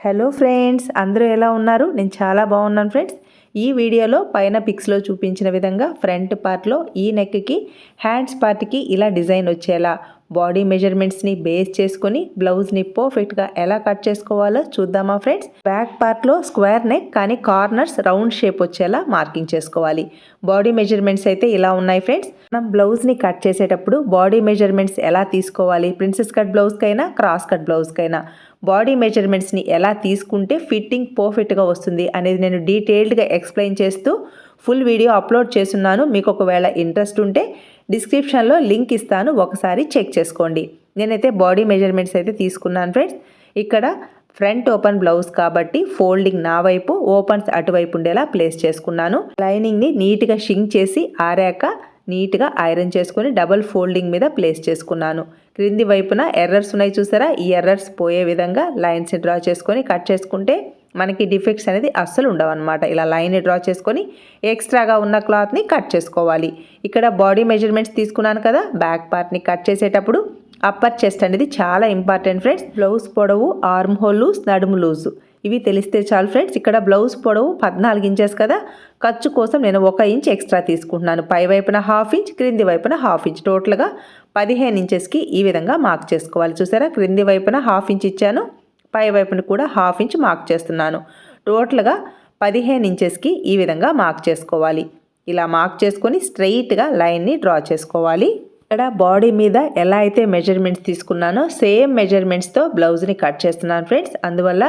Hello friends అందరూ ఎలా ఉన్నారు? నేను చాలా బాగున్నాను ఫ్రెండ్స్ ఈ వీడియోలో పైన పిక్స్లో చూపించిన విధంగా ఫ్రంట్ పార్ట్లో ఈ నెక్కి హ్యాండ్స్ పార్ట్కి ఇలా డిజైన్ వచ్చేలా. బాడీ మెజర్మెంట్స్ని బేస్ చేసుకొని బ్లౌజ్ని పర్ఫెక్ట్గా ఎలా కట్ చేసుకోవాలో చూద్దామా ఫ్రెండ్స్ బ్యాక్ పార్ట్లో స్క్వేర్ నెక్ కానీ కార్నర్స్ రౌండ్ షేప్ వచ్చేలా మార్కింగ్ చేసుకోవాలి. బాడీ మెజర్మెంట్స్ అయితే ఇలా ఉన్నాయి ఫ్రెండ్స్ మనం బ్లౌజ్ని కట్ చేసేటప్పుడు బాడీ మెజర్మెంట్స్ ఎలా తీసుకోవాలి? ప్రిన్సెస్ కట్ బ్లౌజ్కైనా క్రాస్ కట్ బ్లౌజ్కైనా బాడీ మెజర్మెంట్స్ని ఎలా తీసుకుంటే ఫిట్టింగ్ పర్ఫెక్ట్గా వస్తుంది అనేది నేను డీటెయిల్డ్గా ఎక్స్ప్లెయిన్ చేస్తూ ఫుల్ వీడియో అప్లోడ్ చేస్తున్నాను. మీకు ఒకవేళ ఇంట్రెస్ట్ ఉంటే డిస్క్రిప్షన్లో లింక్ ఇస్తాను. ఒకసారి చెక్ చేసుకోండి. నేనైతే బాడీ మెజర్మెంట్స్ అయితే తీసుకున్నాను ఫ్రెండ్స్. ఇక్కడ ఫ్రంట్ ఓపెన్ బ్లౌజ్ కాబట్టి ఫోల్డింగ్ నా వైపు ఓపెన్స్ అటువైపు ఉండేలా ప్లేస్ చేసుకున్నాను. లైనింగ్ని నీట్గా షింక్ చేసి ఆరాక నీట్గా ఐరన్ చేసుకొని డబల్ ఫోల్డింగ్ మీద ప్లేస్ చేసుకున్నాను. క్రింది వైపున ఎర్రర్స్ ఉన్నాయి చూసారా? ఈ ఎర్రర్స్ పోయే విధంగా లైన్స్ని డ్రా చేసుకొని కట్ చేసుకుంటే మనకి డిఫెక్ట్స్ అనేది అస్సలు ఉండవన్నమాట. ఇలా లైన్ డ్రా చేసుకొని ఎక్స్ట్రాగా ఉన్న క్లాత్ని కట్ చేసుకోవాలి. ఇక్కడ బాడీ మెజర్మెంట్స్ తీసుకున్నాను కదా బ్యాక్ పార్ట్ని కట్ చేసేటప్పుడు అప్పర్ చెస్ట్ అనేది చాలా ఇంపార్టెంట్ ఫ్రెండ్స్. బ్లౌజ్ పొడవు ఆర్మ్ హోల్ లూజ్ నడుము లూజు. ఇవి తెలిస్తే చాలు ఫ్రెండ్స్. ఇక్కడ బ్లౌజ్ పొడవు పద్నాలుగు ఇంచెస్ కదా. ఖర్చు కోసం నేను ఒక ఇంచ్ ఎక్స్ట్రా తీసుకుంటున్నాను. పై వైపున హాఫ్ ఇంచ్ క్రింది వైపున హాఫ్ ఇంచ్. టోటల్గా పదిహేను ఇంచెస్కి ఈ విధంగా మార్క్ చేసుకోవాలి. చూసారా? క్రింది వైపున హాఫ్ ఇంచ్ ఇచ్చాను. పై వైపున కూడా హాఫ్ ఇంచ్ మార్క్ చేస్తున్నాను. టోటల్గా పదిహేను ఇంచెస్కి ఈ విధంగా మార్క్ చేసుకోవాలి. ఇలా మార్క్ చేసుకొని స్ట్రైట్గా లైన్ని డ్రా చేసుకోవాలి. ఇక్కడ బాడీ మీద ఎలా అయితే మెజర్మెంట్స్ తీసుకున్నానో సేమ్ మెజర్మెంట్స్తో బ్లౌజ్ని కట్ చేస్తున్నాను ఫ్రెండ్స్. అందువల్ల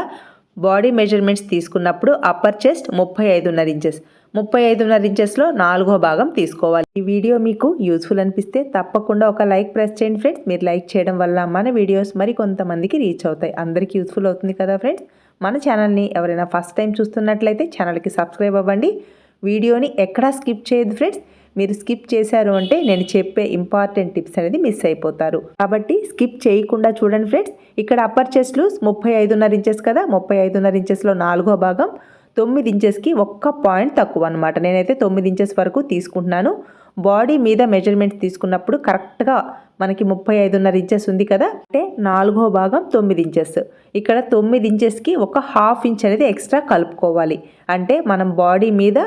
బాడీ మెజర్మెంట్స్ తీసుకున్నప్పుడు అప్పర్ చెస్ట్ ముప్పై ఐదున్నర ఇంచెస్. ముప్పై ఐదున్నర ఇంచెస్లో నాలుగో భాగం తీసుకోవాలి. ఈ వీడియో మీకు యూస్ఫుల్ అనిపిస్తే తప్పకుండా ఒక లైక్ ప్రెస్ చేయండి ఫ్రెండ్స్. మీరు లైక్ చేయడం వల్ల మన వీడియోస్ మరి కొంతమందికి రీచ్ అవుతాయి. అందరికీ యూస్ఫుల్ అవుతుంది కదా ఫ్రెండ్స్? మన ఛానల్ని ఎవరైనా ఫస్ట్ టైం చూస్తున్నట్లయితే ఛానల్కి సబ్స్క్రైబ్ అవ్వండి. వీడియోని ఎక్కడా స్కిప్ చేయదు ఫ్రెండ్స్. మీరు స్కిప్ చేశారు అంటే నేను చెప్పే ఇంపార్టెంట్ టిప్స్ అనేది మిస్ అయిపోతారు. కాబట్టి స్కిప్ చేయకుండా చూడండి ఫ్రెండ్స్. ఇక్కడ అప్పర్ చెస్ట్లు ముప్పై ఐదున్నర ఇంచెస్ కదా? ముప్పై ఐదున్నర ఇంచెస్లో నాలుగో భాగం తొమ్మిది ఇంచెస్కి ఒక్క పాయింట్ తక్కువ అనమాట నేనైతే తొమ్మిది ఇంచెస్ వరకు తీసుకుంటున్నాను. బాడీ మీద మెజర్మెంట్స్ తీసుకున్నప్పుడు కరెక్ట్గా మనకి ముప్పై ఐదున్నర ఇంచెస్ ఉంది కదా? అంటే నాలుగో భాగం తొమ్మిది ఇంచెస్ ఇక్కడ తొమ్మిది ఇంచెస్కి ఒక హాఫ్ ఇంచ్ అనేది ఎక్స్ట్రా కలుపుకోవాలి. అంటే మనం బాడీ మీద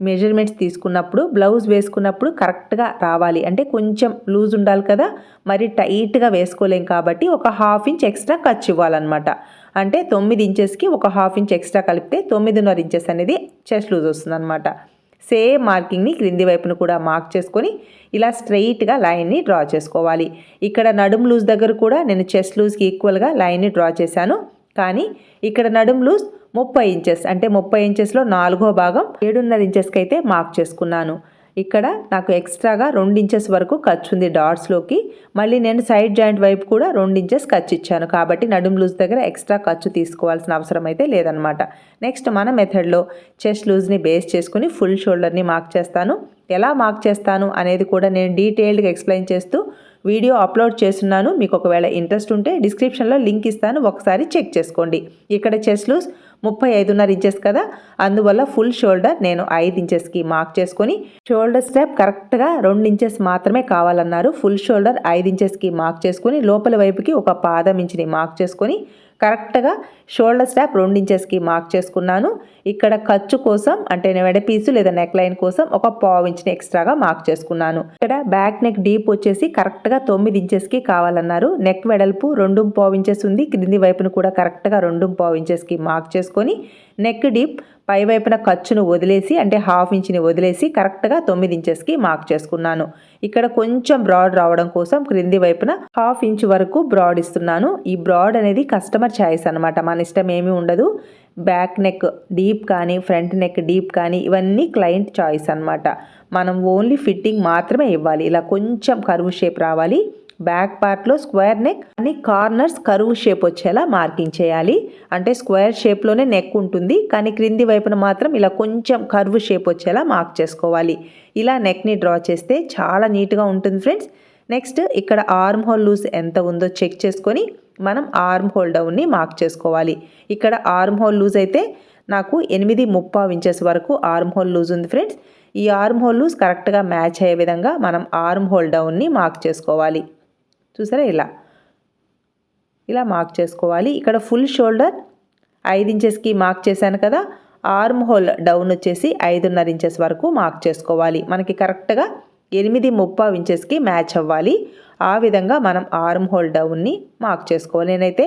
మెజర్మెంట్స్ తీసుకున్నప్పుడు బ్లౌజ్ వేసుకున్నప్పుడు కరెక్ట్గా రావాలి. అంటే కొంచెం లూజ్ ఉండాలి కదా మరి టైట్గా వేసుకోలేం కాబట్టి ఒక హాఫ్ ఇంచ్ ఎక్స్ట్రా ఖర్చు ఇవ్వాలన్నమాట. అంటే తొమ్మిది ఇంచెస్కి ఒక హాఫ్ ఇంచ్ ఎక్స్ట్రా కలిపితే తొమ్మిదిన్నర ఇంచెస్ అనేది చెస్ట్ లూజ్ వస్తుందన్నమాట. సేమ్ మార్కింగ్ని క్రింది వైపును కూడా మార్క్ చేసుకొని ఇలా స్ట్రైట్గా లైన్ని డ్రా చేసుకోవాలి. ఇక్కడ నడుము లూజ్ దగ్గర కూడా నేను చెస్ట్ లూజ్కి ఈక్వల్గా లైన్ని డ్రా చేశాను. కానీ ఇక్కడ నడుము లూజ్ ముప్పై ఇంచెస్ అంటే ముప్పై ఇంచెస్లో నాలుగో భాగం ఏడున్నర ఇంచెస్కి అయితే మార్క్ చేసుకున్నాను. ఇక్కడ నాకు ఎక్స్ట్రాగా రెండు ఇంచెస్ వరకు ఖర్చు ఉంది డాట్స్లోకి మళ్ళీ నేను సైడ్ జాయింట్ వైపు కూడా రెండు ఇంచెస్ ఖర్చు ఇచ్చాను. కాబట్టి నడుం లూజ్ దగ్గర ఎక్స్ట్రా ఖర్చు తీసుకోవాల్సిన అవసరం అయితే లేదనమాట నెక్స్ట్ మన మెథడ్లో చెస్ట్ లూజ్ని బేస్ చేసుకుని ఫుల్ షోల్డర్ని మార్క్ చేస్తాను. ఎలా మార్క్ చేస్తాను అనేది కూడా నేను డీటెయిల్డ్గా ఎక్స్ప్లెయిన్ చేస్తూ వీడియో అప్లోడ్ చేస్తున్నాను. మీకు ఒకవేళ ఇంట్రెస్ట్ ఉంటే డిస్క్రిప్షన్లో లింక్ ఇస్తాను. ఒకసారి చెక్ చేసుకోండి. ఇక్కడ చెస్ట్ లూజ్ ముప్పై ఐదున్నర ఇంచెస్ కదా. అందువల్ల ఫుల్ షోల్డర్ నేను ఐదు ఇంచెస్కి మార్క్ చేసుకొని షోల్డర్ స్టెప్ కరెక్ట్గా రెండు ఇంచెస్ మాత్రమే కావాలన్నారు. ఫుల్ షోల్డర్ ఐదు ఇంచెస్కి మార్క్ చేసుకొని లోపల వైపుకి ఒక పాదం ఇంచుని మార్క్ చేసుకొని కరెక్ట్గా షోల్డర్ స్టాప్ రెండు ఇంచెస్కి మార్క్ చేసుకున్నాను. ఇక్కడ ఖర్చు కోసం అంటే వెడపీసు లేదా నెక్ లైన్ కోసం ఒక పావు ఇంచ్ని ఎక్స్ట్రాగా మార్క్ చేసుకున్నాను. ఇక్కడ బ్యాక్ నెక్ డీప్ వచ్చేసి కరెక్ట్గా తొమ్మిది ఇంచెస్కి కావాలన్నారు. నెక్ వెడల్పు రెండు పావు ఇంచెస్ ఉంది. క్రింది వైపును కూడా కరెక్ట్గా రెండు పావు ఇంచెస్కి మార్క్ చేసుకొని నెక్ డీప్ పై వైపున ఖర్చును వదిలేసి అంటే హాఫ్ ఇంచ్ని వదిలేసి కరెక్ట్గా తొమ్మిది ఇంచెస్కి మార్క్ చేసుకున్నాను. ఇక్కడ కొంచెం బ్రాడ్ రావడం కోసం క్రింది వైపున హాఫ్ ఇంచ్ వరకు బ్రాడ్ ఇస్తున్నాను. ఈ బ్రాడ్ అనేది కస్టమర్ ఛాయిస్ అనమాట మన ఇష్టం ఏమీ ఉండదు. బ్యాక్ నెక్ డీప్ కానీ ఫ్రంట్ నెక్ డీప్ కానీ ఇవన్నీ క్లయింట్ చాయిస్ అనమాట మనం ఓన్లీ ఫిట్టింగ్ మాత్రమే ఇవ్వాలి. ఇలా కొంచెం కరువు షేప్ రావాలి. బ్యాక్ పార్ట్లో స్క్వేర్ నెక్ అని కార్నర్స్ కరువు షేప్ వచ్చేలా మార్కింగ్ చేయాలి. అంటే స్క్వేర్ షేప్లోనే నెక్ ఉంటుంది కానీ క్రింది వైపున మాత్రం ఇలా కొంచెం కరువు షేప్ వచ్చేలా మార్క్ చేసుకోవాలి. ఇలా నెక్ని డ్రా చేస్తే చాలా నీట్గా ఉంటుంది ఫ్రెండ్స్. నెక్స్ట్ ఇక్కడ ఆర్మ్ హోల్ లూజ్ ఎంత ఉందో చెక్ చేసుకొని మనం ఆర్మ్ హోల్ డౌన్ని మార్క్ చేసుకోవాలి. ఇక్కడ ఆర్మ్ హోల్ లూజ్ అయితే నాకు ఎనిమిది ముప్పావు ఇంచెస్ వరకు ఆర్మ్ హోల్ లూజ్ ఉంది ఫ్రెండ్స్. ఈ ఆర్మ్ హోల్ లూజ్ కరెక్ట్గా మ్యాచ్ అయ్యే విధంగా మనం ఆర్మ్ హోల్ డౌన్ని మార్క్ చేసుకోవాలి. చూసారా? ఇలా. ఇలా మార్క్ చేసుకోవాలి. ఇక్కడ ఫుల్ షోల్డర్ ఐదు ఇంచెస్కి మార్క్ చేశాను కదా. ఆర్మ్ హోల్ డౌన్ వచ్చేసి ఐదున్నర ఇంచెస్ వరకు మార్క్ చేసుకోవాలి. మనకి కరెక్ట్గా ఎనిమిది ముప్పావు ఇంచెస్కి మ్యాచ్ అవ్వాలి. ఆ విధంగా మనం ఆర్మ్ హోల్ డౌన్ని మార్క్ చేసుకోవాలి. నేనైతే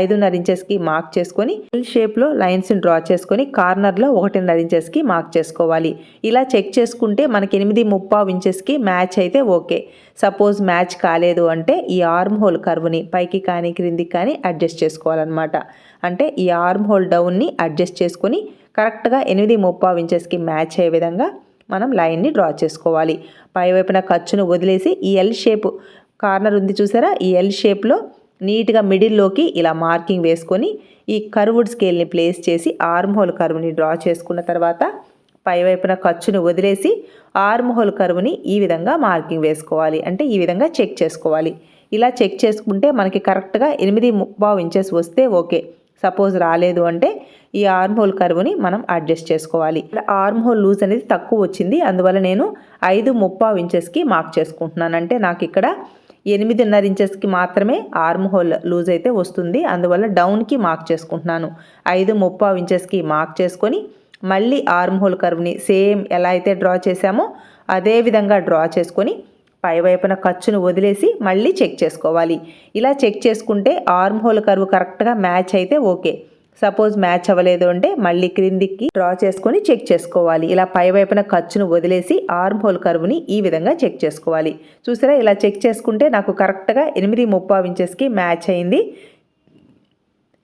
ఐదున్నర ఇంచెస్కి మార్క్ చేసుకొని ఎల్ షేప్లో లైన్స్ని డ్రా చేసుకొని కార్నర్లో ఒకటిన్నర ఇంచెస్కి మార్క్ చేసుకోవాలి. ఇలా చెక్ చేసుకుంటే మనకి ఎనిమిది ముప్పావు ఇంచెస్కి మ్యాచ్ అయితే ఓకే. సపోజ్ మ్యాచ్ కాలేదు అంటే ఈ ఆర్మ్ హోల్ కర్వ్ని పైకి కానీ క్రిందికి కానీ అడ్జస్ట్ చేసుకోవాలన్నమాట. అంటే ఈ ఆర్మ్ హోల్ డౌన్ని అడ్జస్ట్ చేసుకొని కరెక్ట్గా ఎనిమిది ముప్పావు ఇంచెస్కి మ్యాచ్ అయ్యే విధంగా మనం లైన్ని డ్రా చేసుకోవాలి. పైవైపున ఖర్చును వదిలేసి ఈ ఎల్ షేప్ కార్నర్ ఉంది చూసారా? ఈ ఎల్ షేప్లో నీట్గా మిడిల్లోకి ఇలా మార్కింగ్ వేసుకొని ఈ కర్వుడ్ స్కేల్ని ప్లేస్ చేసి ఆర్మ్ హోల్ కర్వ్ని డ్రా చేసుకున్న తర్వాత పైవైపున ఖర్చును వదిలేసి ఆర్మ్ హోల్ కర్వ్ని ఈ విధంగా మార్కింగ్ వేసుకోవాలి. అంటే ఈ విధంగా చెక్ చేసుకోవాలి. ఇలా చెక్ చేసుకుంటే మనకి కరెక్ట్గా ఎనిమిది ముప్పావు ఇంచెస్ వస్తే ఓకే. సపోజ్ రాలేదు అంటే ఈ ఆర్మ్ హోల్ కర్వ్ని మనం అడ్జస్ట్ చేసుకోవాలి. ఆర్మ్ హోల్ లూజ్ అనేది తక్కువ వచ్చింది. అందువల్ల నేను ఐదు ముప్పావు ఇంచెస్కి మార్క్ చేసుకుంటున్నాను. అంటే నాకు ఇక్కడ ఎనిమిదిన్నర ఇంచెస్కి మాత్రమే ఆర్మ్ హోల్ లూజ్ అయితే వస్తుంది. అందువల్ల డౌన్కి మార్క్ చేసుకుంటున్నాను. ఐదు ముప్పావు ఇంచెస్కి మార్క్ చేసుకొని మళ్ళీ ఆర్మ్ హోల్ కర్వ్ని సేమ్ ఎలా అయితే డ్రా చేసామో అదే విధంగా డ్రా చేసుకొని పైవైపున ఖర్చును వదిలేసి మళ్ళీ చెక్ చేసుకోవాలి. ఇలా చెక్ చేసుకుంటే ఆర్మ్ హోల్ కర్వ్ కరెక్ట్గా మ్యాచ్ అయితే ఓకే సపోజ్ మ్యాచ్ అవ్వలేదు అంటే మళ్ళీ క్రిందికి డ్రా చేసుకొని చెక్ చేసుకోవాలి. ఇలా పైవైపున ఖర్చును వదిలేసి ఆర్మ్ హోల్ కరువుని ఈ విధంగా చెక్ చేసుకోవాలి. చూసారా? ఇలా చెక్ చేసుకుంటే నాకు కరెక్ట్గా ఎనిమిది ముప్పావు ఇంచెస్కి మ్యాచ్ అయింది.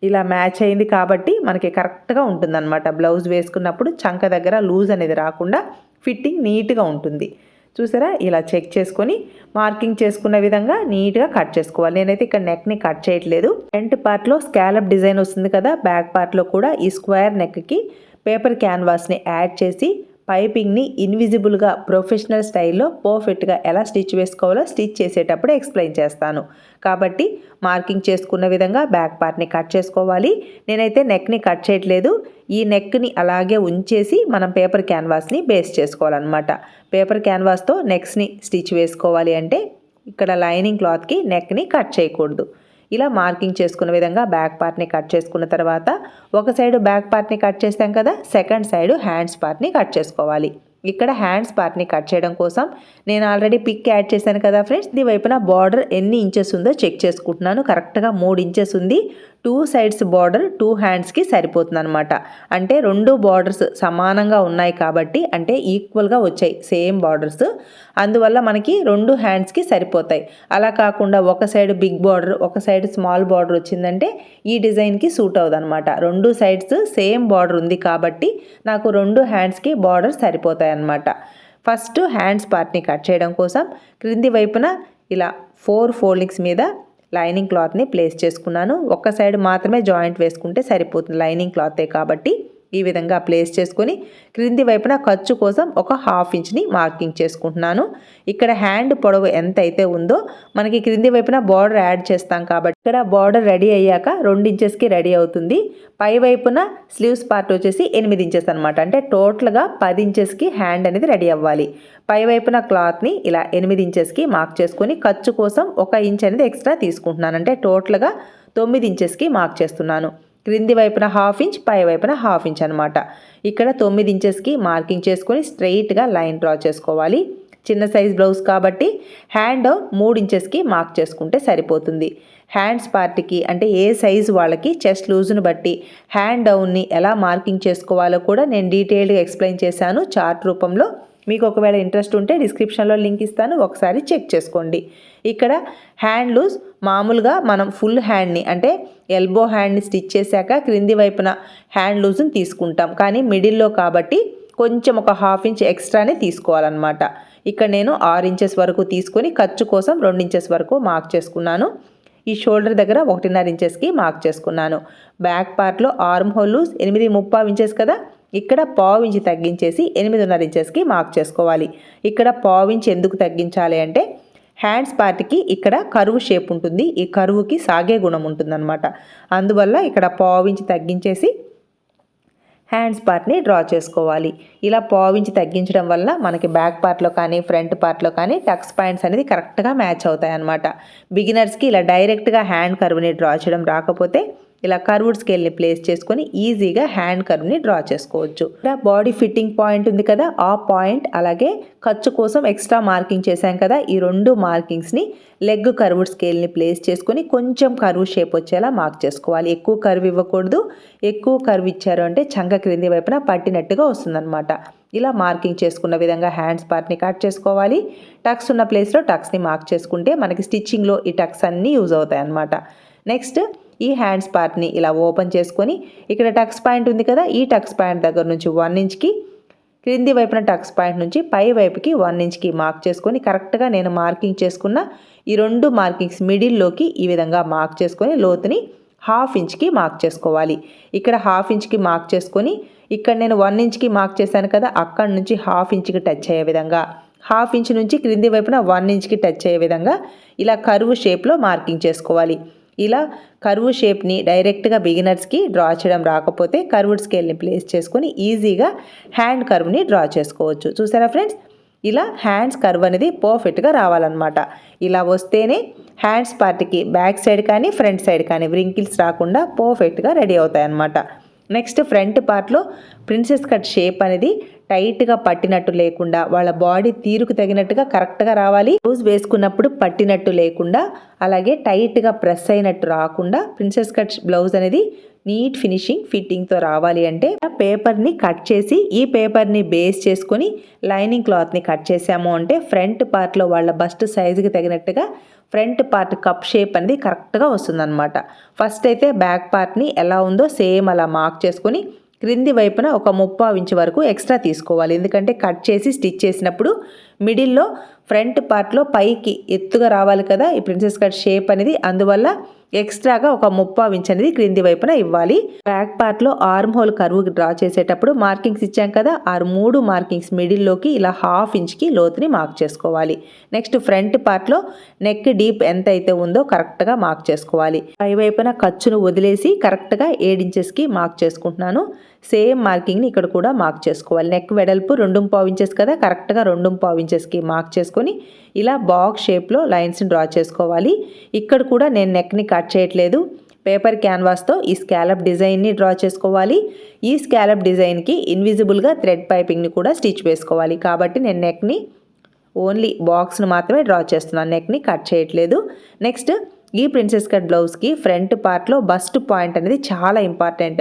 ఇలా మ్యాచ్ అయింది కాబట్టి మనకి కరెక్ట్గా ఉంటుందన్నమాట. బ్లౌజ్ వేసుకున్నప్పుడు చంక దగ్గర లూజ్ అనేది రాకుండా ఫిట్టింగ్ నీట్గా ఉంటుంది. చూసారా? ఇలా చెక్ చేసుకొని మార్కింగ్ చేసుకున్న విధంగా నీట్గా కట్ చేసుకోవాలి. నేనైతే ఇక్కడ నెక్ని కట్ చేయట్లేదు. ఫ్రంట్ పార్ట్లో స్కాలప్ డిజైన్ వస్తుంది కదా? బ్యాక్ పార్ట్లో కూడా ఈ స్క్వేర్ నెక్కి పేపర్ క్యాన్వాస్ని యాడ్ చేసి పైపింగ్ని ఇన్విజిబుల్గా ప్రొఫెషనల్ స్టైల్లో పర్ఫెక్ట్గా ఎలా స్టిచ్ వేసుకోవాలో స్టిచ్ చేసేటప్పుడు ఎక్స్ప్లెయిన్ చేస్తాను. కాబట్టి మార్కింగ్ చేసుకున్న విధంగా బ్యాక్ పార్ట్ని కట్ చేసుకోవాలి. నేనైతే నెక్ని కట్ చేయట్లేదు. ఈ నెక్ని అలాగే ఉంచేసి మనం పేపర్ క్యాన్వాస్ని బేస్ చేసుకోవాలన్నమాట. పేపర్ క్యాన్వాస్తో నెక్స్ని స్టిచ్ వేసుకోవాలి అంటే ఇక్కడ లైనింగ్ క్లాత్కి నెక్ని కట్ చేయకూడదు. ఇలా మార్కింగ్ చేసుకున్న విధంగా బ్యాక్ పార్ట్ని కట్ చేసుకున్న తర్వాత ఒక సైడ్ బ్యాక్ పార్ట్ని కట్ చేస్తాం కదా సెకండ్ సైడ్ హ్యాండ్స్ పార్ట్ని కట్ చేసుకోవాలి. ఇక్కడ హ్యాండ్స్ పార్ట్ని కట్ చేయడం కోసం నేను ఆల్రెడీ పిక్ యాడ్ చేశాను కదా ఫ్రెండ్స్ దీని వైపున బార్డర్ ఎన్ని ఇంచెస్ ఉందో చెక్ చేసుకుంటున్నాను. కరెక్ట్గా మూడు ఇంచెస్ ఉంది. టూ సైడ్స్ బార్డర్ టూ హ్యాండ్స్కి సరిపోతుంది అనమాట అంటే రెండు బార్డర్స్ సమానంగా ఉన్నాయి కాబట్టి అంటే ఈక్వల్గా వచ్చాయి సేమ్ బార్డర్స్. అందువల్ల మనకి రెండు హ్యాండ్స్కి సరిపోతాయి. అలా కాకుండా ఒక సైడ్ బిగ్ బార్డర్ ఒక సైడ్ స్మాల్ బార్డర్ వచ్చిందంటే ఈ డిజైన్కి సూట్ అవుతుంది అనమాట రెండు సైడ్స్ సేమ్ బార్డర్ ఉంది కాబట్టి నాకు రెండు హ్యాండ్స్కి బార్డర్ సరిపోతాయి అన్నమాట ఫస్ట్ హ్యాండ్స్ పార్ట్ని కట్ చేయడం కోసం క్రింది వైపున ఇలా ఫోర్ ఫోల్డింగ్స్ మీద లైనింగ్ క్లాత్ని ప్లేస్ చేసుకున్నాను. ఒక్క సైడ్ మాత్రమే జాయింట్ వేసుకుంటే సరిపోతుంది లైనింగ్ క్లాతే కాబట్టి. ఈ విధంగా ప్లేస్ చేసుకొని క్రింది వైపున ఖర్చు కోసం ఒక హాఫ్ ఇంచ్ని మార్కింగ్ చేసుకుంటున్నాను. ఇక్కడ హ్యాండ్ పొడవు ఎంత అయితే ఉందో మనకి క్రింది వైపున బార్డర్ యాడ్ చేస్తాం కాబట్టి ఇక్కడ బార్డర్ రెడీ అయ్యాక రెండు ఇంచెస్కి రెడీ అవుతుంది. పై వైపున స్లీవ్స్ పార్ట్ వచ్చేసి ఎనిమిది ఇంచెస్ అనమాట అంటే టోటల్గా పది ఇంచెస్కి హ్యాండ్ అనేది రెడీ అవ్వాలి. పై వైపున క్లాత్ని ఇలా ఎనిమిది ఇంచెస్కి మార్క్ చేసుకొని ఖర్చు కోసం ఒక ఇంచ్ అనేది ఎక్స్ట్రా తీసుకుంటున్నాను. అంటే టోటల్గా తొమ్మిది ఇంచెస్కి మార్క్ చేస్తున్నాను. క్రింది వైపున హాఫ్ ఇంచ్ పై వైపున హాఫ్ ఇంచ్ అనమాట ఇక్కడ తొమ్మిది ఇంచెస్కి మార్కింగ్ చేసుకొని స్ట్రైట్గా లైన్ డ్రా చేసుకోవాలి. చిన్న సైజ్ బ్లౌజ్ కాబట్టి హ్యాండ్ మూడు ఇంచెస్కి మార్క్ చేసుకుంటే సరిపోతుంది. హ్యాండ్స్ పార్ట్కి అంటే ఏ సైజు వాళ్ళకి చెస్ట్ లూజ్ను బట్టి హ్యాండ్ డౌన్ని ఎలా మార్కింగ్ చేసుకోవాలో కూడా నేను డీటెయిల్డ్గా ఎక్స్ప్లెయిన్ చేశాను చార్ట్ రూపంలో. మీకు ఒకవేళ ఇంట్రెస్ట్ ఉంటే డిస్క్రిప్షన్లో లింక్ ఇస్తాను ఒకసారి చెక్ చేసుకోండి. ఇక్కడ హ్యాండ్ లూజ్ మామూలుగా మనం ఫుల్ హ్యాండ్ని అంటే ఎల్బో హ్యాండ్ని స్టిచ్ చేశాక క్రింది వైపున హ్యాండ్ లూజ్ని తీసుకుంటాం. కానీ మిడిల్లో కాబట్టి కొంచెం ఒక హాఫ్ ఇంచ్ ఎక్స్ట్రానే తీసుకోవాలన్నమాట. ఇక్కడ నేను ఆరు ఇంచెస్ వరకు తీసుకొని ఖర్చు కోసం రెండు ఇంచెస్ వరకు మార్క్ చేసుకున్నాను. ఈ షోల్డర్ దగ్గర ఒకటిన్నర ఇంచెస్కి మార్క్ చేసుకున్నాను. బ్యాక్ పార్ట్లో ఆర్మ్ హోల్ లూజ్ ఎనిమిది ముప్పావు ఇంచెస్ కదా? ఇక్కడ పావు ఇంచి తగ్గించేసి ఎనిమిదిన్నర ఇంచెస్కి మార్క్ చేసుకోవాలి. ఇక్కడ పావు ఇంచ్ ఎందుకు తగ్గించాలి అంటే హ్యాండ్స్ పార్ట్కి ఇక్కడ కరువు షేప్ ఉంటుంది. ఈ కరువుకి సాగే గుణం ఉంటుందన్నమాట. అందువల్ల ఇక్కడ పావు ఇంచి తగ్గించేసి హ్యాండ్స్ పార్ట్ని డ్రా చేసుకోవాలి. ఇలా పావించి తగ్గించడం వల్ల మనకి బ్యాక్ పార్ట్లో కానీ ఫ్రంట్ పార్ట్లో కానీ టక్స్ పాయింట్స్ అనేది కరెక్ట్గా మ్యాచ్ అవుతాయి అనమాట బిగినర్స్కి ఇలా డైరెక్ట్గా హ్యాండ్ కరువుని డ్రా చేయడం రాకపోతే ఇలా కర్వ్డ్ స్కేల్ని ప్లేస్ చేసుకొని ఈజీగా హ్యాండ్ కర్వ్ని డ్రా చేసుకోవచ్చు. ఇలా బాడీ ఫిట్టింగ్ పాయింట్ ఉంది కదా ఆ పాయింట్ అలాగే ఖర్చు కోసం ఎక్స్ట్రా మార్కింగ్ చేశాం కదా ఈ రెండు మార్కింగ్స్ని లెగ్ కర్వ్డ్ స్కేల్ని ప్లేస్ చేసుకొని కొంచెం కర్వ్ షేప్ వచ్చేలా మార్క్ చేసుకోవాలి. ఎక్కువ కర్వ్ ఇవ్వకూడదు. ఎక్కువ కర్వ్ ఇచ్చారు అంటే చంక క్రింది వైపున పట్టినట్టుగా వస్తుందన్నమాట. ఇలా మార్కింగ్ చేసుకున్న విధంగా హ్యాండ్స్ పార్ట్ని కట్ చేసుకోవాలి. టక్స్ ఉన్న ప్లేస్లో టక్స్ని మార్క్ చేసుకుంటే మనకి స్టిచ్చింగ్లో ఈ టక్స్ అన్నీ యూజ్ అవుతాయి అన్నమాట నెక్స్ట్ ఈ హ్యాండ్స్ పార్ట్ని ఇలా ఓపెన్ చేసుకొని ఇక్కడ టక్స్ పాయింట్ ఉంది కదా ఈ టక్స్ పాయింట్ దగ్గర నుంచి వన్ ఇంచ్కి క్రింది వైపున టక్స్ పాయింట్ నుంచి పై వైపుకి వన్ ఇంచ్కి మార్క్ చేసుకొని కరెక్ట్గా నేను మార్కింగ్ చేసుకున్న ఈ రెండు మార్కింగ్స్ మిడిల్లోకి ఈ విధంగా మార్క్ చేసుకొని లోతుని హాఫ్ ఇంచ్కి మార్క్ చేసుకోవాలి. ఇక్కడ హాఫ్ ఇంచ్కి మార్క్ చేసుకొని ఇక్కడ నేను వన్ ఇంచ్కి మార్క్ చేశాను కదా అక్కడ నుంచి హాఫ్ ఇంచ్కి టచ్ అయ్యే విధంగా. హాఫ్ ఇంచ్ నుంచి క్రింది వైపున వన్ ఇంచ్కి టచ్ అయ్యే విధంగా ఇలా కరువు షేప్లో మార్కింగ్ చేసుకోవాలి. ఇలా కరువు షేప్ని డైరెక్ట్గా బిగినర్స్కి డ్రా చేయడం రాకపోతే కర్వ్డ్ స్కేల్ని ప్లేస్ చేసుకొని ఈజీగా హ్యాండ్ కర్వ్ని డ్రా చేసుకోవచ్చు. చూసారా ఫ్రెండ్స్? ఇలా హ్యాండ్స్ కర్వ్ అనేది పర్ఫెక్ట్గా రావాలన్నమాట. ఇలా వస్తేనే హ్యాండ్స్ పార్ట్కి బ్యాక్ సైడ్ కానీ ఫ్రంట్ సైడ్ కానీ వ్రింకిల్స్ రాకుండా పర్ఫెక్ట్గా రెడీ అవుతాయి అన్నమాట నెక్స్ట్ ఫ్రంట్ పార్ట్లో ప్రిన్సెస్ కట్ షేప్ అనేది టైట్గా పట్టినట్టు లేకుండా వాళ్ళ బాడీ తీరుకు తగినట్టుగా కరెక్ట్గా రావాలి. బ్లౌజ్ వేసుకున్నప్పుడు పట్టినట్టు లేకుండా అలాగే టైట్గా ప్రెస్ అయినట్టు రాకుండా ప్రిన్సెస్ కట్ బ్లౌజ్ అనేది నీట్ ఫినిషింగ్ ఫిట్టింగ్తో రావాలి అంటే పేపర్ని కట్ చేసి ఈ పేపర్ని బేస్ చేసుకొని లైనింగ్ క్లాత్ని కట్ చేసాము అంటే ఫ్రంట్ పార్ట్లో వాళ్ళ బస్ట్ సైజుకి తగినట్టుగా ఫ్రంట్ పార్ట్ కప్ షేప్ అనేది కరెక్ట్గా వస్తుందన్నమాట. ఫస్ట్ అయితే బ్యాక్ పార్ట్ని ఎలా ఉందో సేమ్ అలా మార్క్ చేసుకొని క్రింది వైపున ఒక ముప్పావు ఇంచు వరకు ఎక్స్ట్రా తీసుకోవాలి. ఎందుకంటే కట్ చేసి స్టిచ్ చేసినప్పుడు మిడిల్లో ఫ్రంట్ పార్ట్లో పైకి ఎత్తుగా రావాలి కదా ఈ ప్రిన్సెస్ కట్ షేప్ అనేది. అందువల్ల ఎక్స్ట్రాగా ఒక ముప్పావు ఇంచ్ అనేది క్రింది వైపున ఇవ్వాలి. బ్యాక్ పార్ట్లో ఆర్మ్ హోల్ కరువు డ్రా చేసేటప్పుడు మార్కింగ్స్ ఇచ్చాం కదా ఆ మూడు మార్కింగ్స్ మిడిల్లోకి ఇలా హాఫ్ ఇంచ్కి లోతుని మార్క్ చేసుకోవాలి. నెక్స్ట్ ఫ్రంట్ పార్ట్లో నెక్ డీప్ ఎంత అయితే ఉందో కరెక్ట్గా మార్క్ చేసుకోవాలి. పై వైపున ఖర్చును వదిలేసి కరెక్ట్గా ఏడించెస్కి మార్క్ చేసుకుంటున్నాను. సేమ్ మార్కింగ్ని ఇక్కడ కూడా మార్క్ చేసుకోవాలి. నెక్ వెడల్పు రెండు పావు ఇంచెస్ కదా కరెక్ట్గా రెండు పావు ఇంచెస్కి మార్క్ చేసుకొని ఇలా బాక్స్ షేప్లో లైన్స్ని డ్రా చేసుకోవాలి. ఇక్కడ కూడా నేను నెక్ని కట్ చేయట్లేదు. పేపర్ క్యాన్వాస్తో ఈ స్కాలప్ డిజైన్ని డ్రా చేసుకోవాలి. ఈ స్కాలప్ డిజైన్కి ఇన్విజిబుల్గా థ్రెడ్ పైపింగ్ని కూడా స్టిచ్ వేసుకోవాలి. కాబట్టి నేను నెక్ని ఓన్లీ బాక్స్ను మాత్రమే డ్రా చేస్తున్నాను. నెక్ని కట్ చేయట్లేదు. నెక్స్ట్ ఈ ప్రిన్సెస్ కట్ బ్లౌజ్కి ఫ్రంట్ పార్ట్లో బస్ట్ పాయింట్ అనేది చాలా ఇంపార్టెంట్.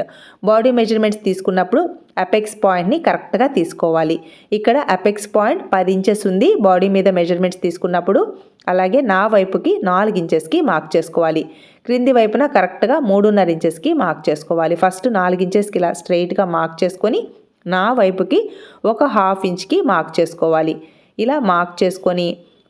బాడీ మెజర్మెంట్స్ తీసుకున్నప్పుడు అపెక్స్ పాయింట్ని కరెక్ట్గా తీసుకోవాలి. ఇక్కడ అపెక్స్ పాయింట్ పది ఇంచెస్ ఉంది. బాడీ మీద మెజర్మెంట్స్ తీసుకున్నప్పుడు అలాగే నా వైపుకి నాలుగు ఇంచెస్కి మార్క్ చేసుకోవాలి. క్రింది వైపున కరెక్ట్గా మూడున్నర ఇంచెస్కి మార్క్ చేసుకోవాలి. ఫస్ట్ నాలుగు ఇంచెస్కి ఇలా స్ట్రైట్గా మార్క్ చేసుకొని నా వైపుకి ఒక హాఫ్ ఇంచ్కి మార్క్ చేసుకోవాలి. ఇలా మార్క్ చేసుకొని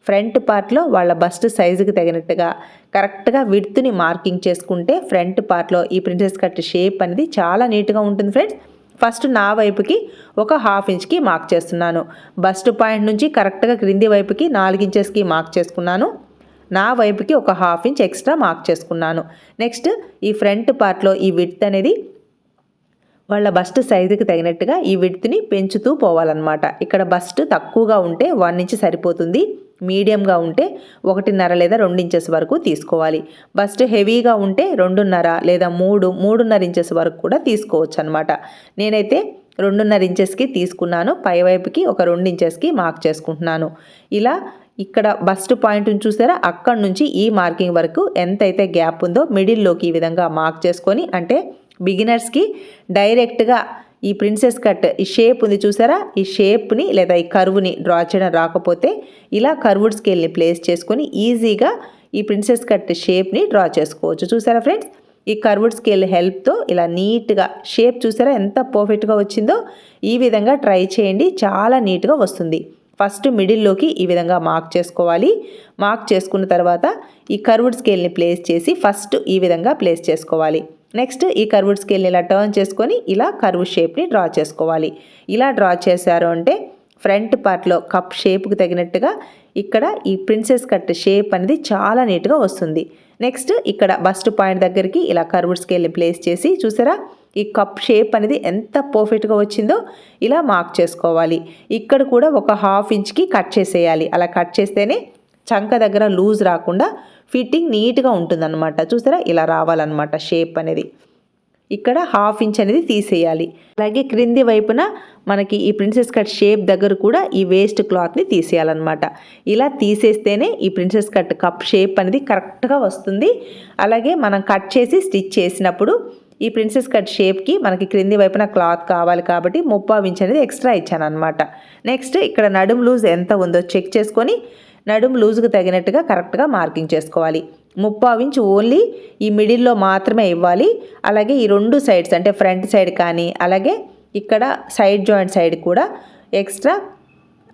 ఫ్రంట్ పార్ట్లో వాళ్ళ బస్ట్ సైజుకి తగినట్టుగా కరెక్ట్గా విడ్త్ని మార్కింగ్ చేసుకుంటే ఫ్రంట్ పార్ట్లో ఈ ప్రిన్సెస్ కట్ షేప్ అనేది చాలా నీట్గా ఉంటుంది ఫ్రెండ్స్. ఫస్ట్ నా వైపుకి ఒక హాఫ్ ఇంచ్కి మార్క్ చేస్తున్నాను. బస్ట్ పాయింట్ నుంచి కరెక్ట్గా క్రింది వైపుకి నాలుగు ఇంచెస్కి మార్క్ చేసుకున్నాను. నా వైపుకి ఒక హాఫ్ ఇంచ్ ఎక్స్ట్రా మార్క్ చేసుకున్నాను. నెక్స్ట్ ఈ ఫ్రంట్ పార్ట్లో ఈ విడ్త్ అనేది వాళ్ళ బస్ట్ సైజుకి తగినట్టుగా ఈ విడ్త్ని పెంచుతూ పోవాలన్నమాట. ఇక్కడ బస్ట్ తక్కువగా ఉంటే వన్ ఇంచ్ సరిపోతుంది. మీడియంగా ఉంటే ఒకటిన్నర లేదా రెండు ఇంచెస్ వరకు తీసుకోవాలి. బస్ట్ హెవీగా ఉంటే రెండున్నర లేదా మూడు మూడున్నర ఇంచెస్ వరకు కూడా తీసుకోవచ్చు అనమాట నేనైతే రెండున్నర ఇంచెస్కి తీసుకున్నాను. పైవైపుకి ఒక రెండు ఇంచెస్కి మార్క్ చేసుకుంటున్నాను. ఇలా ఇక్కడ బస్ట్ పాయింట్ని చూసారా? అక్కడ నుంచి ఈ మార్కింగ్ వరకు ఎంతైతే గ్యాప్ ఉందో మిడిల్లోకి ఈ విధంగా మార్క్ చేసుకొని అంటే బిగినర్స్కి డైరెక్ట్గా ఈ ప్రిన్సెస్ కట్ ఈ షేప్ ఉంది చూసారా? ఈ షేప్ని లేదా ఈ కర్వ్ని డ్రా చేయడం రాకపోతే ఇలా కర్వ్డ్ స్కేల్ని ప్లేస్ చేసుకొని ఈజీగా ఈ ప్రిన్సెస్ కట్ షేప్ని డ్రా చేసుకోవచ్చు. చూసారా ఫ్రెండ్స్? ఈ కర్వ్డ్ స్కేల్ హెల్ప్తో ఇలా నీట్గా షేప్ చూసారా? ఎంత పర్ఫెక్ట్గా వచ్చిందో ఈ విధంగా ట్రై చేయండి. చాలా నీట్గా వస్తుంది. ఫస్ట్ మిడిల్లోకి ఈ విధంగా మార్క్ చేసుకోవాలి. మార్క్ చేసుకున్న తర్వాత ఈ కర్వ్డ్ స్కేల్ని ప్లేస్ చేసి ఫస్ట్ ఈ విధంగా ప్లేస్ చేసుకోవాలి. నెక్స్ట్ ఈ కర్వుడ్ స్కేల్ని ఇలా టర్న్ చేసుకొని ఇలా కర్వ్ షేప్ని డ్రా చేసుకోవాలి. ఇలా డ్రా చేశారు అంటే ఫ్రంట్ పార్ట్లో కప్ షేప్కి తగినట్టుగా ఇక్కడ ఈ ప్రిన్సెస్ కట్ షేప్ అనేది చాలా నీట్గా వస్తుంది. నెక్స్ట్ ఇక్కడ బస్ట్ పాయింట్ దగ్గరికి ఇలా కర్వుడ్ స్కేల్ని ప్లేస్ చేసి చూసారా? ఈ కప్ షేప్ అనేది ఎంత పర్ఫెక్ట్గా వచ్చిందో ఇలా మార్క్ చేసుకోవాలి. ఇక్కడ కూడా ఒక హాఫ్ ఇంచ్కి కట్ చేసేయాలి. అలా కట్ చేస్తేనే చంక దగ్గర లూజ్ రాకుండా ఫిట్టింగ్ నీట్గా ఉంటుందన్నమాట. చూసారా? ఇలా రావాలన్నమాట షేప్ అనేది. ఇక్కడ హాఫ్ ఇంచ్ అనేది తీసేయాలి. అలాగే క్రింది వైపున మనకి ఈ ప్రిన్సెస్ కట్ షేప్ దగ్గర కూడా ఈ వేస్ట్ క్లాత్ని తీసేయాలన్నమాట. ఇలా తీసేస్తేనే ఈ ప్రిన్సెస్ కట్ కప్ షేప్ అనేది కరెక్ట్గా వస్తుంది. అలాగే మనం కట్ చేసి స్టిచ్ చేసినప్పుడు ఈ ప్రిన్సెస్ కట్ షేప్కి మనకి క్రింది వైపున క్లాత్ కావాలి కాబట్టి ముప్పావు ఇంచ్ అనేది ఎక్స్ట్రా ఇచ్చాను అనమాట నెక్స్ట్ ఇక్కడ నడుం లూజ్ ఎంత ఉందో చెక్ చేసుకొని నడుము లూజుకు తగినట్టుగా కరెక్ట్గా మార్కింగ్ చేసుకోవాలి. ముప్పావు ఇంచు ఓన్లీ ఈ మిడిల్లో మాత్రమే ఇవ్వాలి. అలాగే ఈ రెండు సైడ్స్ అంటే ఫ్రంట్ సైడ్ కానీ అలాగే ఇక్కడ సైడ్ జాయింట్ సైడ్ కూడా ఎక్స్ట్రా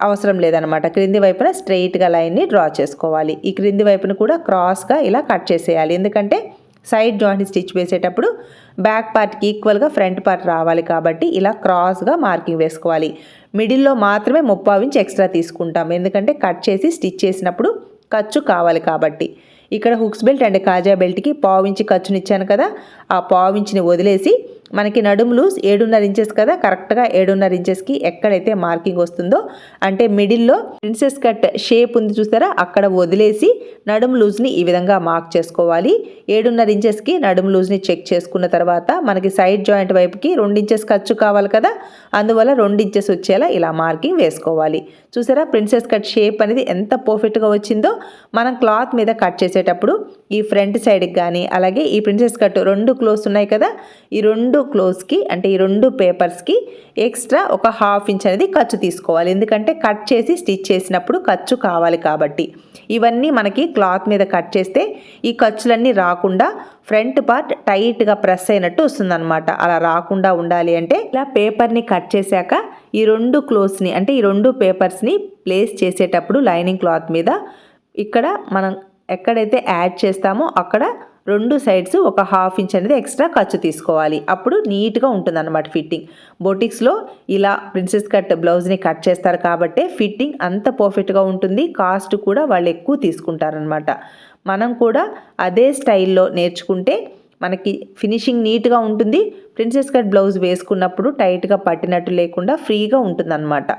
అవసరం లేదనమాట క్రింది వైపున స్ట్రెయిట్గా లైన్ని డ్రా చేసుకోవాలి. ఈ క్రింది వైపున కూడా క్రాస్గా ఇలా కట్ చేసేయాలి. ఎందుకంటే సైడ్ జాయింట్ స్టిచ్ వేసేటప్పుడు బ్యాక్ పార్ట్కి ఈక్వల్గా ఫ్రంట్ పార్ట్ రావాలి కాబట్టి ఇలా క్రాస్గా మార్కింగ్ వేసుకోవాలి. మిడిల్లో మాత్రమే ముప్పావు ఇంచ్ ఎక్స్ట్రా తీసుకుంటాం. ఎందుకంటే కట్ చేసి స్టిచ్ చేసినప్పుడు ఖర్చు కావాలి కాబట్టి. ఇక్కడ హుక్స్ బెల్ట్ అండ్ కాజా బెల్ట్కి పావించి ఖర్చునిచ్చాను కదా ఆ పావించిని వదిలేసి మనకి నడుము లూజ్ ఏడున్నర ఇంచెస్ కదా కరెక్ట్గా ఏడున్నర ఇంచెస్కి ఎక్కడైతే మార్కింగ్ వస్తుందో అంటే మిడిల్లో ప్రిన్సెస్ కట్ షేప్ ఉంది చూస్తారా అక్కడ వదిలేసి నడుము లూజ్ని ఈ విధంగా మార్క్ చేసుకోవాలి. ఏడున్నర ఇంచెస్కి నడుము లూజ్ని చెక్ చేసుకున్న తర్వాత మనకి సైడ్ జాయింట్ వైపుకి రెండు ఇంచెస్ ఖర్చు కావాలి కదా అందువల్ల రెండు ఇంచెస్ వచ్చేలా ఇలా మార్కింగ్ వేసుకోవాలి. చూసారా ప్రిన్సెస్ కట్ షేప్ అనేది ఎంత పర్ఫెక్ట్గా వచ్చిందో? మనం క్లాత్ మీద కట్ చేసేటప్పుడు ఈ ఫ్రంట్ సైడ్కి కానీ అలాగే ఈ ప్రిన్సెస్ కట్ రెండు క్లోజ్ ఉన్నాయి కదా ఈ రెండు క్లోజ్కి అంటే ఈ రెండు పేపర్స్కి ఎక్స్ట్రా ఒక హాఫ్ ఇంచ్ అనేది ఖర్చు తీసుకోవాలి. ఎందుకంటే కట్ చేసి స్టిచ్ చేసినప్పుడు ఖర్చు కావాలి కాబట్టి. ఇవన్నీ మనకి క్లాత్ మీద కట్ చేస్తే ఈ ఖర్చులన్నీ రాకుండా ఫ్రంట్ పార్ట్ టైట్గా ప్రెస్ అయినట్టు వస్తుందన్నమాట. అలా రాకుండా ఉండాలి అంటే ఇలా పేపర్ని కట్ చేశాక ఈ రెండు క్లోత్స్ని అంటే ఈ రెండు పేపర్స్ని ప్లేస్ చేసేటప్పుడు లైనింగ్ క్లాత్ మీద ఇక్కడ మనం ఎక్కడైతే యాడ్ చేస్తామో అక్కడ రెండు సైడ్స్ ఒక హాఫ్ ఇంచ్ అనేది ఎక్స్ట్రా ఖర్చు తీసుకోవాలి. అప్పుడు నీట్గా ఉంటుంది అనమాట ఫిట్టింగ్. బొటిక్స్లో ఇలా ప్రిన్సెస్ కట్ బ్లౌజ్ని కట్ చేస్తారు కాబట్టి ఫిట్టింగ్ అంత పర్ఫెక్ట్గా ఉంటుంది. కాస్ట్ కూడా వాళ్ళు ఎక్కువ తీసుకుంటారనమాట మనం కూడా అదే స్టైల్లో నేర్చుకుంటే మనకి ఫినిషింగ్ నీట్గా ఉంటుంది. ప్రిన్సెస్ కట్ బ్లౌజ్ వేసుకున్నప్పుడు టైట్గా పట్టినట్టు లేకుండా ఫ్రీగా ఉంటుందన్నమాట.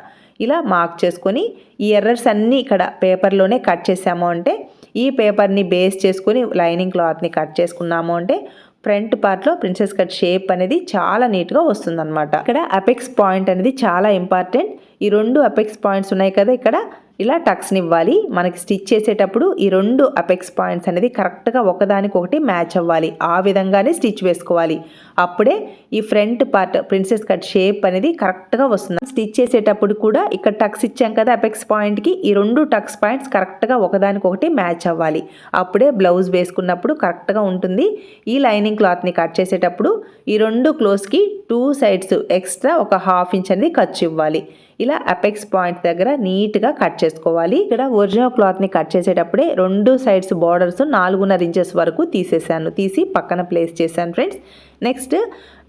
ఇలా మార్క్ చేసుకొని ఈ ఎర్రర్స్ అన్నీ ఇక్కడ పేపర్లోనే కట్ చేసాము అంటే ఈ పేపర్ని బేస్ చేసుకొని లైనింగ్ క్లాత్ని కట్ చేసుకున్నాము అంటే ఫ్రంట్ పార్ట్లో ప్రిన్సెస్ కట్ షేప్ అనేది చాలా నీట్గా వస్తుందన్నమాట. ఇక్కడ అపెక్స్ పాయింట్ అనేది చాలా ఇంపార్టెంట్. ఈ రెండు అపెక్స్ పాయింట్స్ ఉన్నాయి కదా ఇక్కడ. ఇలా టక్స్ని ఇవ్వాలి. మనకి స్టిచ్ చేసేటప్పుడు ఈ రెండు అపెక్స్ పాయింట్స్ అనేది కరెక్ట్గా ఒకదానికొకటి మ్యాచ్ అవ్వాలి. ఆ విధంగానే స్టిచ్ వేసుకోవాలి. అప్పుడే ఈ front part princess cut shape అనేది కరెక్ట్గా వస్తుంది. స్టిచ్ చేసేటప్పుడు కూడా ఇక్కడ టక్స్ ఇచ్చాం కదా అపెక్స్ పాయింట్కి. ఈ రెండు టక్స్ పాయింట్స్ కరెక్ట్గా ఒకదానికొకటి మ్యాచ్ అవ్వాలి. అప్పుడే బ్లౌజ్ వేసుకున్నప్పుడు కరెక్ట్గా ఉంటుంది. ఈ లైనింగ్ క్లాత్ని కట్ చేసేటప్పుడు ఈ రెండు క్లోజ్కి టూ సైడ్స్ ఎక్స్ట్రా ఒక హాఫ్ ఇంచ్ అనేది ఖర్చు ఇవ్వాలి. ఇలా అపెక్స్ పాయింట్ దగ్గర నీట్గా కట్ చేసుకోవాలి. ఇక్కడ ఒరిజినల్ క్లాత్ని కట్ చేసేటప్పుడే రెండు సైడ్స్ బార్డర్స్ నాలుగున్నర ఇంచెస్ వరకు తీసేసాను. తీసి పక్కన ప్లేస్ చేశాను ఫ్రెండ్స్ నెక్స్ట్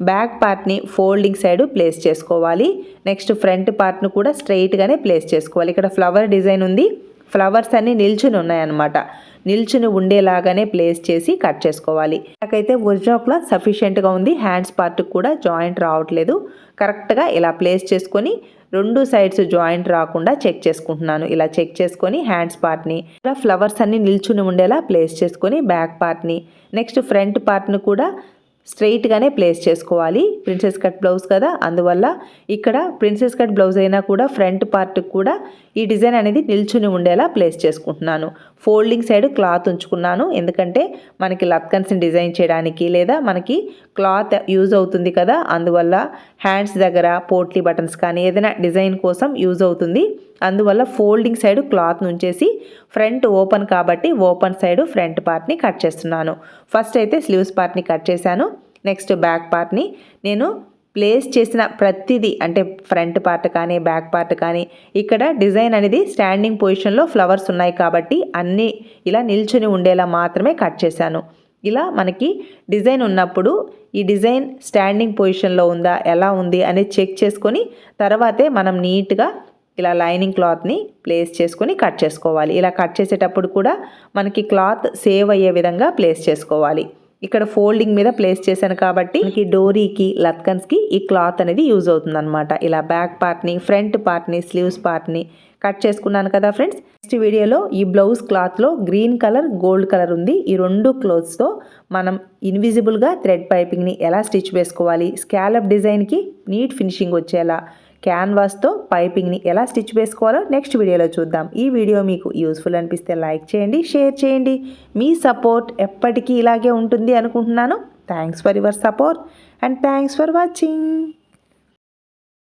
బ్యాక్ పార్ట్ని ఫోల్డింగ్ సైడ్ ప్లేస్ చేసుకోవాలి. నెక్స్ట్ ఫ్రంట్ పార్ట్ను కూడా స్ట్రైట్గానే ప్లేస్ చేసుకోవాలి. ఇక్కడ ఫ్లవర్ డిజైన్ ఉంది. ఫ్లవర్స్ అన్నీ నిల్చుని ఉన్నాయన్నమాట. నిల్చుని ఉండేలాగానే ప్లేస్ చేసి కట్ చేసుకోవాలి. నాకైతే ఒరిజినల్ క్లాత్ సఫిషియెంట్గా ఉంది. హ్యాండ్స్ పార్ట్కి కూడా జాయింట్ రావట్లేదు. కరెక్ట్గా ఇలా ప్లేస్ చేసుకొని రెండు సైడ్స్ జాయింట్ రాకుండా చెక్ చేసుకుంటున్నాను. ఇలా చెక్ చేసుకొని హ్యాండ్స్ పార్ట్ని ఇలా ఫ్లవర్స్ అన్ని నిల్చుని ఉండేలా ప్లేస్ చేసుకొని బ్యాక్ పార్ట్ని నెక్స్ట్ ఫ్రంట్ పార్ట్ని కూడా స్ట్రైట్గానే ప్లేస్ చేసుకోవాలి. ప్రిన్సెస్ కట్ బ్లౌజ్ కదా అందువల్ల ఇక్కడ ప్రిన్సెస్ కట్ బ్లౌజ్ అయినా కూడా ఫ్రంట్ పార్ట్ కూడా ఈ డిజైన్ అనేది నిల్చుని ఉండేలా ప్లేస్ చేసుకుంటున్నాను. ఫోల్డింగ్ సైడ్ క్లాత్ ఉంచుకున్నాను. ఎందుకంటే మనకి లత్కన్స్ని డిజైన్ చేయడానికి లేదా మనకి క్లాత్ యూజ్ అవుతుంది కదా అందువల్ల హ్యాండ్స్ దగ్గర పోట్లీ బటన్స్ కానీ ఏదైనా డిజైన్ కోసం యూజ్ అవుతుంది. అందువల్ల ఫోల్డింగ్ సైడ్ క్లాత్ నుంచేసి ఫ్రంట్ ఓపెన్ కాబట్టి ఓపెన్ సైడ్ ఫ్రంట్ పార్ట్ని కట్ చేస్తున్నాను. ఫస్ట్ అయితే స్లీవ్స్ పార్ట్ని కట్ చేశాను. నెక్స్ట్ బ్యాక్ పార్ట్ని నేను ప్లేస్ చేసిన ప్రతిదీ అంటే ఫ్రంట్ పార్ట్ కానీ బ్యాక్ పార్ట్ కానీ ఇక్కడ డిజైన్ అనేది స్టాండింగ్ పొజిషన్లో ఫ్లవర్స్ ఉన్నాయి కాబట్టి అన్నీ ఇలా నిల్చుని ఉండేలా మాత్రమే కట్ చేశాను. ఇలా మనకి డిజైన్ ఉన్నప్పుడు ఈ డిజైన్ స్టాండింగ్ పొజిషన్లో ఉందా ఎలా ఉంది అనేది చెక్ చేసుకొని తర్వాతే మనం నీట్గా ఇలా లైనింగ్ క్లాత్ని ప్లేస్ చేసుకొని కట్ చేసుకోవాలి. ఇలా కట్ చేసేటప్పుడు కూడా మనకి క్లాత్ సేవ్ అయ్యే విధంగా ప్లేస్ చేసుకోవాలి. ఇక్కడ ఫోల్డింగ్ మీద ప్లేస్ చేశాను కాబట్టి మనకి డోరీకి లత్కన్స్కి ఈ క్లాత్ అనేది యూజ్ అవుతుంది అనమాట ఇలా బ్యాక్ పార్ట్ని ఫ్రంట్ పార్ట్ని స్లీవ్స్ పార్ట్ని కట్ చేసుకున్నాను కదా ఫ్రెండ్స్. నెక్స్ట్ వీడియోలో ఈ బ్లౌజ్ క్లాత్లో గ్రీన్ కలర్ గోల్డ్ కలర్ ఉంది. ఈ రెండు క్లోత్స్తో మనం ఇన్విజిబుల్గా థ్రెడ్ పైపింగ్ని ఎలా స్టిచ్ వేసుకోవాలి స్కాలప్ డిజైన్కి నీట్ ఫినిషింగ్ వచ్చేలా క్యాన్వాస్తో పైపింగ్ని ఎలా స్టిచ్ వేసుకోవాలో నెక్స్ట్ వీడియోలో చూద్దాం. ఈ వీడియో మీకు యూస్ఫుల్ అనిపిస్తే లైక్ చేయండి షేర్ చేయండి. మీ సపోర్ట్ ఎప్పటికీ ఇలాగే ఉంటుంది అనుకుంటున్నాను. Thanks for your support and thanks for watching.